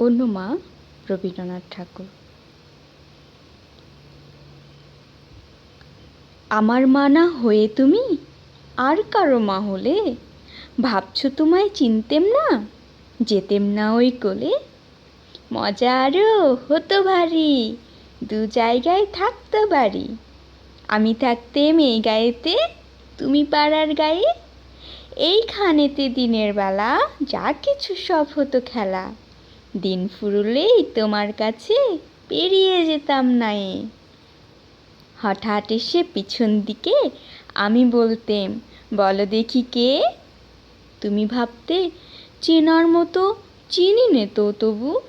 অন্য মা রবীন্দ্রনাথ ঠাকুর। আমার মা না হয়ে তুমি আর কারও মা হলে? ভাবছ তোমায় চিনতেম না? যেতেম না ওই কোলে? মজা আরও হতো ভারী, দু জায়গায় থাকতো বাড়ি। আমি থাকতেম এই গায়েতে, তুমি পাড়ার গায়ে। এইখানেতে দিনের বেলা যা কিছু সব হতো খেলা। দিন ফুরলেই তোমার কাছে পেরিয়ে যেতাম নায়ে হঠাৎ এসে পিছন দিকে আমি বলতেম, বলো দেখি কে? তুমি ভাবতে, চেনার মতো চিনি নে তো তবু।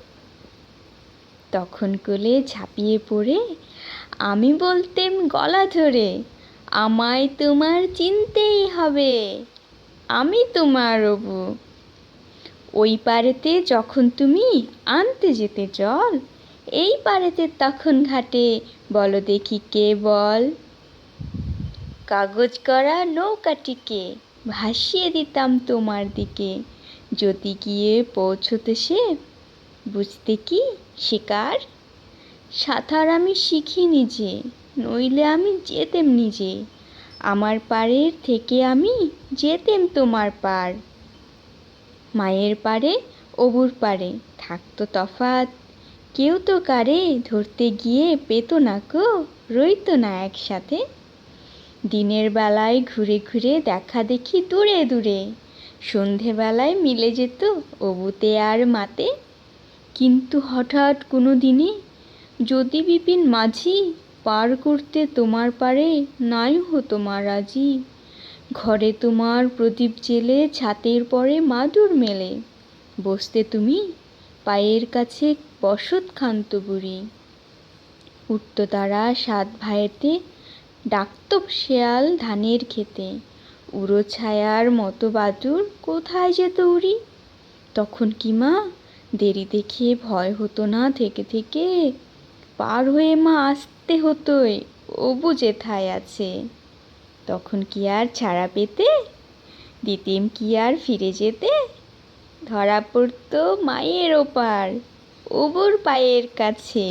তখন কোলে ঝাঁপিয়ে পড়ে আমি বলতেম, গলা ধরে, আমায় তোমার চিনতেই হবে, আমি তোমার অবু। ওই পারেতে যখন তুমি আনতে যেতে জল এই পারেতে তখন ঘাটে বলো দেখি কে বল। কাগজ করা নৌকাটিকে ভাসিয়ে দিতাম তোমার দিকে, যদি গিয়ে পৌঁছতে সে বুঝতে কি শিকার? সাঁতার আমি শিখি নিজে, নইলে আমি যেতেম নিজে, আমার পাড়ের থেকে আমি যেতেম তোমার পার। মায়ের পাড়ে, অবুর পাড়ে। থাকতো তফাত কেউ তো কারে ধরতে গিয়ে পেত না কো, রইতো না একসাথে। দিনের বেলায় ঘুরে ঘুরে দেখা দেখি দূরে দূরে। সন্ধেবেলায় মিলে যেত অবুতে আর মাতে। কিন্তু হঠাৎ কোনো দিনে যদি বিপিন মাঝি, পার করতে তোমার পারে নাই হতো মা রাজি। ঘরে তোমার প্রদীপ জেলে ছাতের পরে মাদুর মেলে। বসতে তুমি পায়ের কাছে বসত খান্ত বুড়ি। উঠত তারা সাত ভাইয়েতে ডাকত শেয়াল ধানের খেতে উড়ো ছায়ার মতো বাদুর কোথায় যেত উড়ি তখন কি মা? দেরি দেখে ভয় হতো না থেকে থেকে। পার হয়ে মা আসতে হতোই অবু যেথায় আছে। তখন কি আর ছাড়া পেতে? দিতিম কি আর ফিরে যেতে? ধরা পড়তো মায়ের ওপার, ওবর পায়ের কাছে।